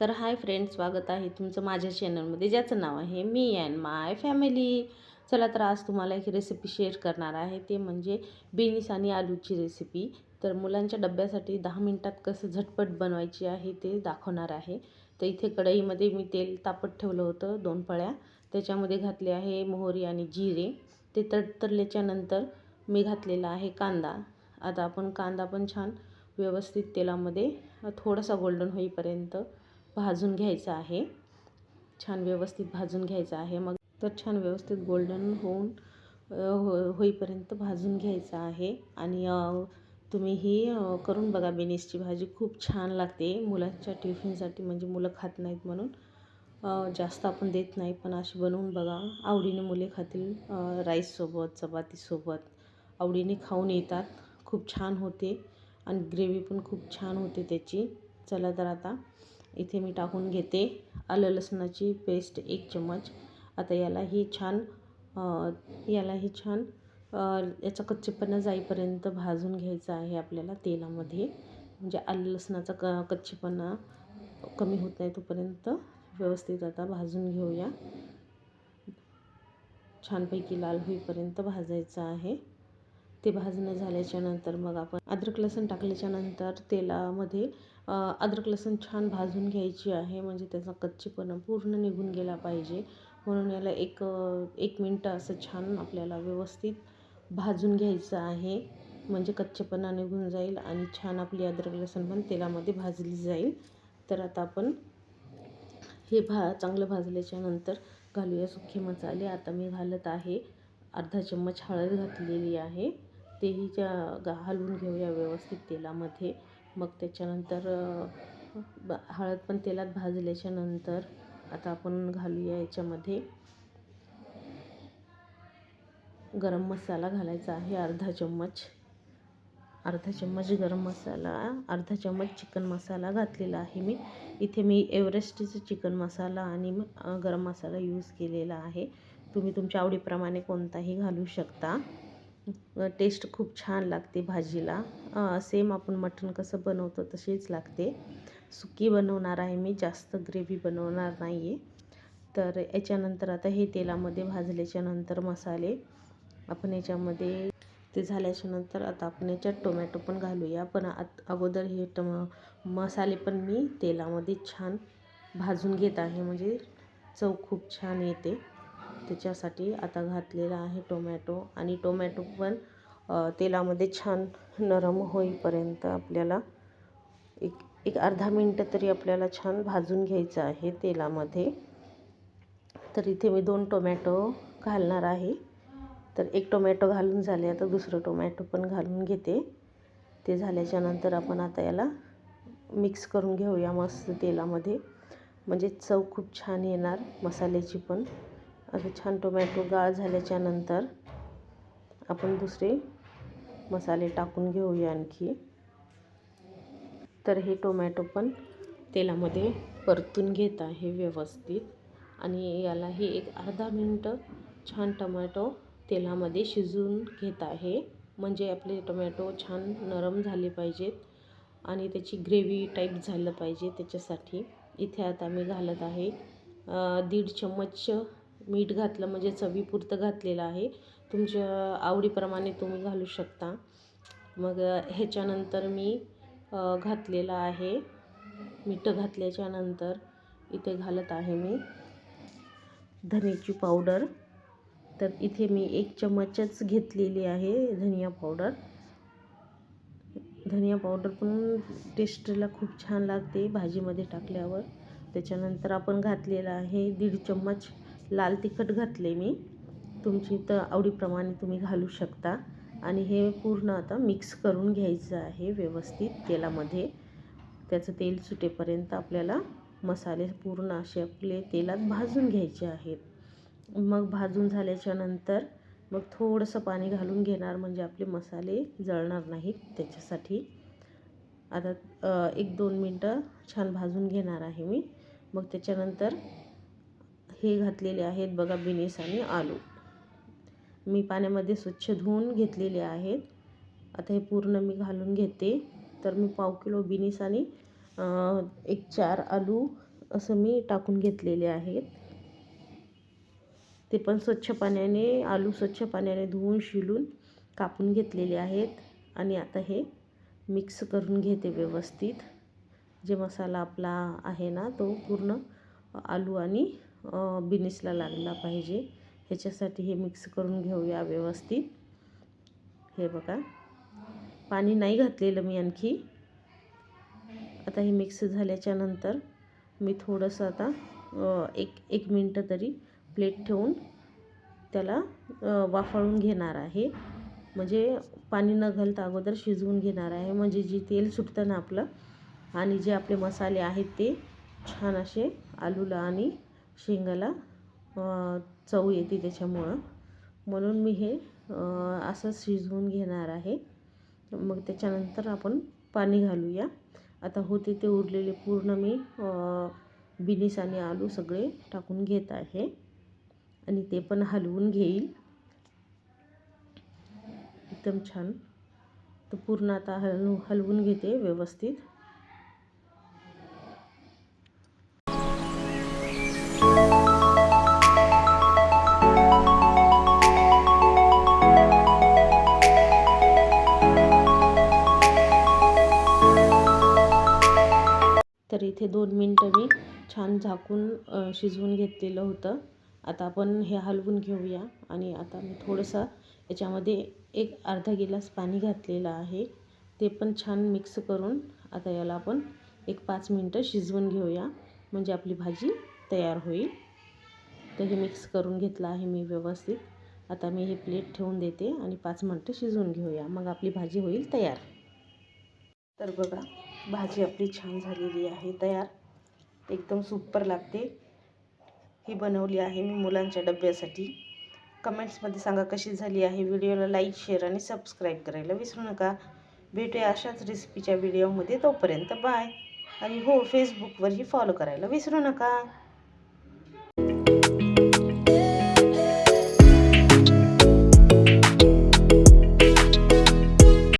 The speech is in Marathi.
तर हाय फ्रेंड स्वागत आहे तुमचं माझ्या चॅनलमध्ये ज्याचं नाव आहे मी अँड माय फॅमिली चला तर आज तुम्हाला एक रेसिपी शेअर करणार आहे. ते म्हणजे बिनीस आणि आलूची रेसिपी तर मुलांच्या डब्यासाठी दहा मिनटात कसं झटपट बनवायची आहे ते दाखवणार आहे. तर इथे कढईमध्ये मी तेल तापत ठेवलं होतं दोन पळ्या त्याच्यामध्ये घातले आहे मोहरी आणि जिरे. ते तडतडल्याच्या नंतर मी घातलेला आहे कांदा. आता आपण कांदा पण छान व्यवस्थित तेलामध्ये थोडासा गोल्डन होईपर्यंत भाजून घ्यायचा आहे. छान व्यवस्थित भाजून घ्यायचा आहे. मग तर छान व्यवस्थित गोल्डन होऊन हो होईपर्यंत भाजून घ्यायचा आहे. आणि तुम्ही ही करून बघा बिनिसची भाजी खूप छान लागते. मुलांच्या टिफिनसाठी म्हणजे मुलं खात नाहीत म्हणून. जास्त आपण देत नाही पण अशी बनवून बघा. आवडीने मुले खातील राईससोबत चपातीसोबत आवडीने खाऊन येतात. खूप छान होते. आणि ग्रेव्ही पण खूप छान होते त्याची. चला तर आता इथे मी टाकून घेते आलं लसणाची पेस्ट एक चम्मच. आता यालाही छान यालाही छान याचा कच्चेपणा जाईपर्यंत भाजून घ्यायचा आहे आपल्याला तेलामध्ये. म्हणजे आलं लसणाचा क कच्चेपणा कमी होत नाही तोपर्यंत व्यवस्थित आता भाजून घेऊया. छानपैकी लाल होईपर्यंत भाजायचं आहे. ते भाजणं झाल्याच्यानंतर मग आपण अद्रक लसण टाकल्याच्यानंतर तेलामध्ये अद्रक लसूण छान भाजून घ्यायची आहे. म्हणजे त्याचा कच्चेपणा पूर्ण निघून गेला पाहिजे. म्हणून याला एक एक मिनटं असं छान आपल्याला व्यवस्थित भाजून घ्यायचं आहे. म्हणजे कच्चेपणा निघून जाईल आणि छान आपली अद्रक लसूण पण तेलामध्ये भाजली जाईल. तर आता आपण हे भा चांगलं भाजल्याच्या नंतर घालूया सुखे मसाले. आता मी घालत आहे अर्धा चम्मच हळद घातलेली आहे. तेही ज्या हलवून घेऊया व्यवस्थित तेलामध्ये. मग त्याच्यानंतर हळद पण तेलात भाजल्याच्या नंतर आता आपण घालूया याच्यामध्ये. गरम मसाला घालायचा आहे अर्धा चम्मच. अर्धा चम्मच गरम मसाला अर्धा चम्मच चिकन मसाला घातलेला आहे मी. इथे मी एव्हरेस्टचं चिकन मसाला आणि गरम मसाला यूज केलेला आहे. तुम्ही तुमच्या आवडीप्रमाणे कोणताही घालू शकता. टेस्ट खूप छान लागते भाजीला. सेम आपण मटण कसं बनवतो तशीच लागते. सुकी बनवणार आहे मी जास्त ग्रेव्ही बनवणार नाही आहे तर याच्यानंतर आता हे तेलामध्ये भाजल्याच्या नंतर मसाले. आपण याच्यामध्ये ते झाल्याच्यानंतर आता आपण याच्यात टोमॅटो पण घालूया. पण आत अगोदर हे टम मसाले पण मी तेलामध्ये छान भाजून घेत आहे. म्हणजे चव खूप छान येते. त्याच्यासाठी आता घातलेला आहे टोमॅटो आणि टोमॅटो पण तेलामध्ये छान नरम होईपर्यंत आपल्याला एक एक अर्धा मिनटं तरी आपल्याला छान भाजून घ्यायचं आहे तेलामध्ये. तर इथे मी दोन टोमॅटो घालणार आहे. तर एक टोमॅटो घालून झाले आता दुसरं टोमॅटो पण घालून घेते. ते झाल्याच्यानंतर आपण आता याला मिक्स करून घेऊया मस्त तेलामध्ये. म्हणजे चव खूप छान येणार मसाल्याची पण. आता छान टोमॅटो गाळ झाल्याच्यानंतर आपण दुसरे मसाले टाकून घेऊया आणखी. तर हे टोमॅटो पण तेलामध्ये परतून घेत आहे व्यवस्थित. आणि यालाही एक अर्धा मिनटं छान टोमॅटो तेलामध्ये शिजवून घेत आहे. म्हणजे आपले टोमॅटो छान नरम झाले पाहिजेत आणि त्याची ग्रेव्ही टाईप झालं पाहिजे त्याच्यासाठी. इथे आता मी घालत आहे दीड चम्मच मीठ घातलं म्हणजे चवीपुरतं घातलेलं आहे. तुमच्या आवडीप्रमाणे तुम्ही घालू शकता. मग ह्याच्यानंतर मी घातलेलं आहे. मीठ घातल्याच्या नंतर इथे घालत आहे मी धनेची पावडर. तर इथे मी एक चम्मचच घेतलेली आहे धनिया पावडर. धनिया पावडर पण टेस्टला खूप छान लागते भाजीमध्ये टाकल्यावर. त्याच्यानंतर आपण घातलेलं आहे दीड चम्मच लाल तिखट घातले मी. तुमची तर आवडीप्रमाणे तुम्ही घालू शकता. आणि हे पूर्ण आता मिक्स करून घ्यायचं आहे व्यवस्थित तेलामध्ये. त्याचं तेल सुटेपर्यंत आपल्याला मसाले पूर्ण असे आपले तेलात भाजून घ्यायचे आहेत. मग भाजून झाल्याच्यानंतर मग थोडंसं पाणी घालून घेणार म्हणजे आपले मसाले जळणार नाहीत त्याच्यासाठी. आता एक दोन मिनटं छान भाजून घेणार आहे मी. मग त्याच्यानंतर हे घातलेले आहेत बघा बिनीस आणि आलू. मी पाण्यामध्ये स्वच्छ धुवून घेतलेले आहेत. आता हे पूर्ण मी घालून घेते. तर मी पाव किलो बिनीस आणि एक चार आलू असं मी टाकून घेतलेले आहेत. ते पण स्वच्छ पाण्याने आलू स्वच्छ पाण्याने धुवून शिलून कापून घेतलेले आहेत. आणि आता हे मिक्स करून घेते व्यवस्थित. जे मसाला आपला आहे ना तो पूर्ण आलू आणि बिनिसला लागला पाहिजे. ह्याच्यासाठी हे मिक्स करून घेऊया व्यवस्थित. हे बघा. पाणी नाही घातलेलं मी आणखी. आता हे मिक्स झाल्याच्यानंतर मी थोडंसं आता एक एक मिनटं तरी प्लेट ठेवून त्याला वाफाळून घेणार आहे. म्हणजे पाणी न घालता अगोदर शिजवून घेणार आहे. म्हणजे जी तेल सुटतं ना आपलं आणि जे आपले मसाले आहेत ते छान असे आलूला आणि शेंगाला चव येते त्याच्यामुळं. म्हणून मी हे असं शिजवून घेणार आहे. मग त्याच्यानंतर आपण पाणी घालूया. आता होते ते उरलेले पूर्ण मी बिनीस आणि आलू सगळे टाकून घेत आहे. आणि ते पण हलवून घेईल. एकदम छान. तर पूर्ण आता हलवून हलवून घेते व्यवस्थित. तर इथे दोन मिनटं मी छान झाकून शिजवून घेतलेलं होतं. आता आपण हे हलवून घेऊया आणि आता मी थोडंसं याच्यामध्ये एक अर्धा गिलास पाणी घातलेलं आहे. ते पण छान मिक्स करून आता याला आपण एक पाच मिनटं शिजवून घेऊया. म्हणजे आपली भाजी तयार होईल. तर हे मिक्स करून घेतलं आहे मी व्यवस्थित. आता मी हे प्लेट ठेवून देते आणि पाच मिनटं शिजवून घेऊया. मग आपली भाजी होईल तयार. तर बघा भाजी आपली छान झालेली आहे तयार. एकदम सुपर लागते. ही बनवली आहे मी मुलांच्या डब्यासाठी. कमेंट्समध्ये सांगा कशी झाली आहे व्हिडिओला लाईक शेअर आणि सबस्क्राईब करायला विसरू नका. भेटूया अशाच रेसिपीच्या व्हिडिओमध्ये तोपर्यंत बाय आणि हो फेसबुकवरही फॉलो करायला विसरू नका.